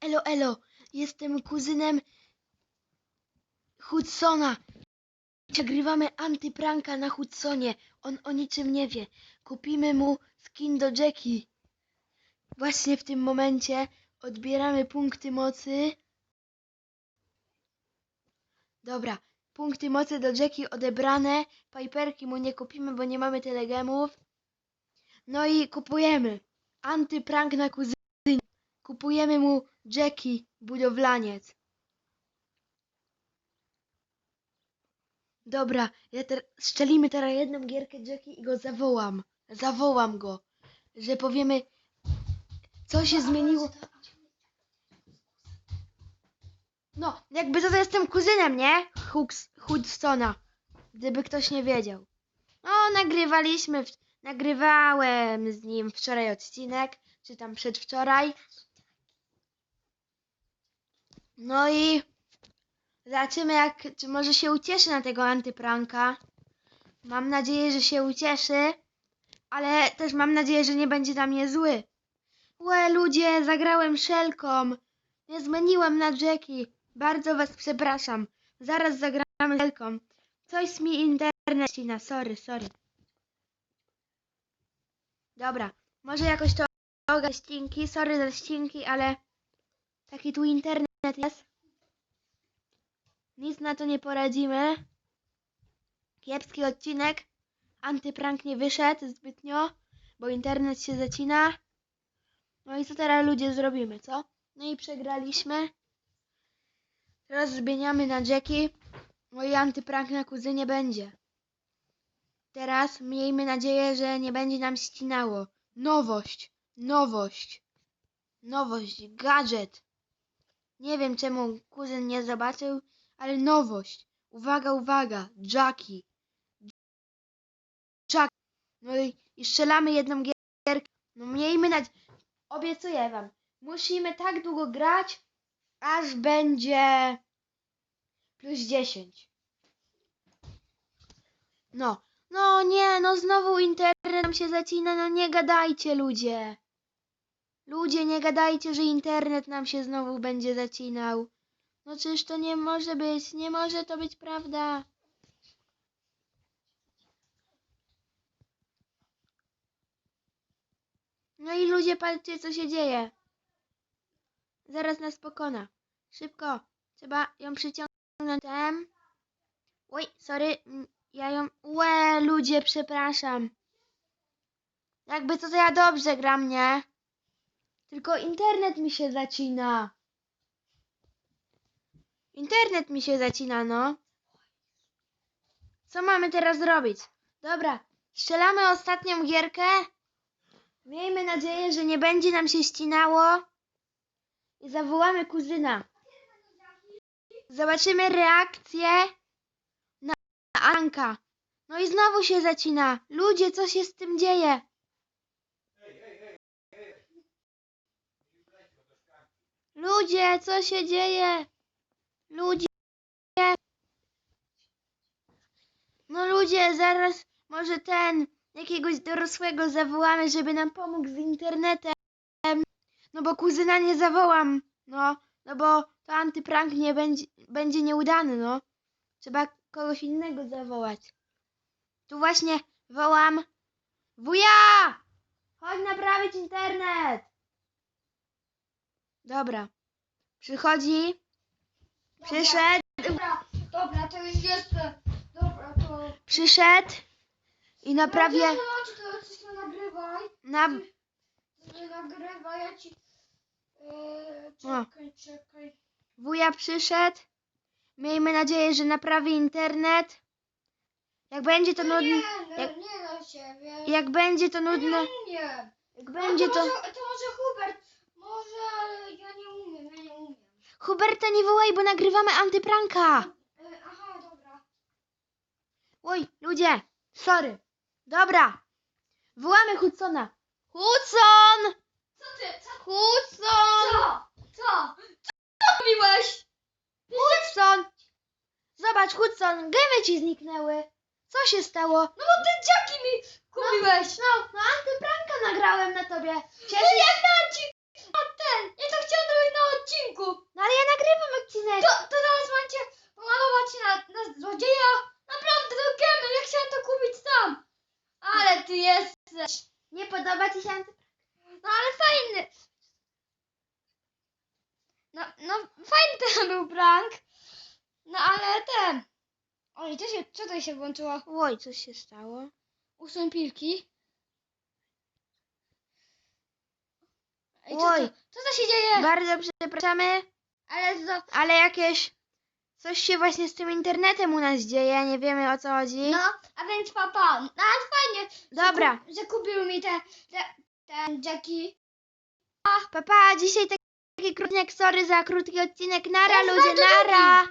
Elo, elo, jestem kuzynem Hudsona. Nagrywamy antypranka na Hudsonie. On o niczym nie wie. Kupimy mu skin do Jackie. Właśnie w tym momencie odbieramy punkty mocy. Dobra, punkty mocy do Jackie odebrane. Piperki mu nie kupimy, bo nie mamy tyle gemów. No i kupujemy. Antyprank na kuzyna. Kupujemy mu Jackie, budowlaniec. Dobra, ja ter- strzelimy teraz jedną gierkę Jackie i go zawołam. Zawołam go, że powiemy, co się zmieniło. No, jakby to, to jestem kuzynem, nie? Hooks, Hudsona, gdyby ktoś nie wiedział. No, nagrywaliśmy, nagrywałem z nim wczoraj odcinek, czy tam przedwczoraj. No i zobaczymy, jak, czy może się ucieszy na tego antypranka. Mam nadzieję, że się ucieszy, ale też mam nadzieję, że nie będzie na mnie zły. Łe, ludzie, zagrałem szelką. Nie zmieniłem na Jackie. Bardzo was przepraszam. Zaraz zagramy szelką. Coś mi internet ścina. Sorry, sorry. Dobra, może jakoś to oga ścinki. Sorry za ścinki, ale taki tu internet jest. Nic na to nie poradzimy. Kiepski odcinek. Antyprank nie wyszedł zbytnio, bo internet się zacina. No i co teraz ludzie zrobimy, co? No i przegraliśmy. Teraz zmieniamy na Jackie. No i antyprank na kuzynie będzie. Teraz miejmy nadzieję, że nie będzie nam ścinało. Nowość, nowość, nowość, gadżet. Nie wiem czemu kuzyn nie zobaczył, ale nowość. Uwaga, uwaga, Jackie. Jack. No i, i strzelamy jedną gierkę. No miejmy nadzieję. Obiecuję wam. Musimy tak długo grać, aż będzie plus 10. No. No nie, no znowu internet nam się zacina, no nie gadajcie ludzie. Ludzie, nie gadajcie, że internet nam się znowu będzie zacinał. No czyż to nie może być, nie może to być prawda. No i ludzie, patrzcie co się dzieje. Zaraz nas pokona. Szybko, trzeba ją przyciągnąć tem. Oj, sorry, mm, ja ją... Łe, ludzie, przepraszam. Jakby co, to ja dobrze gram, nie? Tylko internet mi się zacina. Internet mi się zacina, no. Co mamy teraz zrobić? Dobra, strzelamy ostatnią gierkę. Miejmy nadzieję, że nie będzie nam się ścinało. I zawołamy kuzyna. Zobaczymy reakcję na Anka. No i znowu się zacina. Ludzie, co się z tym dzieje? Ludzie, co się dzieje? Ludzie. No ludzie, zaraz może ten jakiegoś dorosłego zawołamy, żeby nam pomógł z internetem. No bo kuzyna nie zawołam. No, no bo to antyprank nie będzie, będzie nieudany, no. Trzeba kogoś innego zawołać. Tu właśnie wołam. Wuja! Chodź naprawić internet! Dobra. Przychodzi. Przyszedł. Dobra, dobra, to już jestem. Dobra, to... Przyszedł. I naprawię. No, czy to coś to nagrywaj. Na, Nagrywaj, ja ci... Yy, O. czekaj, czekaj. wuja przyszedł. Miejmy nadzieję, że naprawi internet. Jak będzie to No nie, nudne. no, jak- nie na siebie. Jak będzie to nudne. nie umiem. Jak No będzie to, to. Może, to może Hubert. Może, ale ja nie umiem, ja nie umiem. Huberta nie wołaj, bo nagrywamy antypranka. Yy, aha, dobra. Oj, ludzie, sorry. Dobra. Wołamy Hudsona. Hudson! Co ty, co? Hudson! Co? Co? Co robiłeś? Hudson! Zobacz, Hudson, gemy ci zniknęły. Co się stało? No bo ty dziaki mi kupiłeś. No, no antypranka nagrałem na tobie. No Cieszysz jak na ci... A ten, ja to chciałam robić na odcinku. Anty... No ale fajny. No, no fajny ten był prank. No ale ten. Oj, co się, co to się włączyło? Oj, coś się stało. Usuń pilki. Oj. co to się dzieje? Bardzo przepraszamy, Ale to, ale jakieś... Coś się właśnie z tym internetem u nas dzieje, nie wiemy o co chodzi. no, a więc papa. No ale fajnie, Dobra, że, kup, że kupił mi te, te, ten Jackie. papa, dzisiaj taki krótki, sorry za krótki odcinek. Nara ludzie, nara!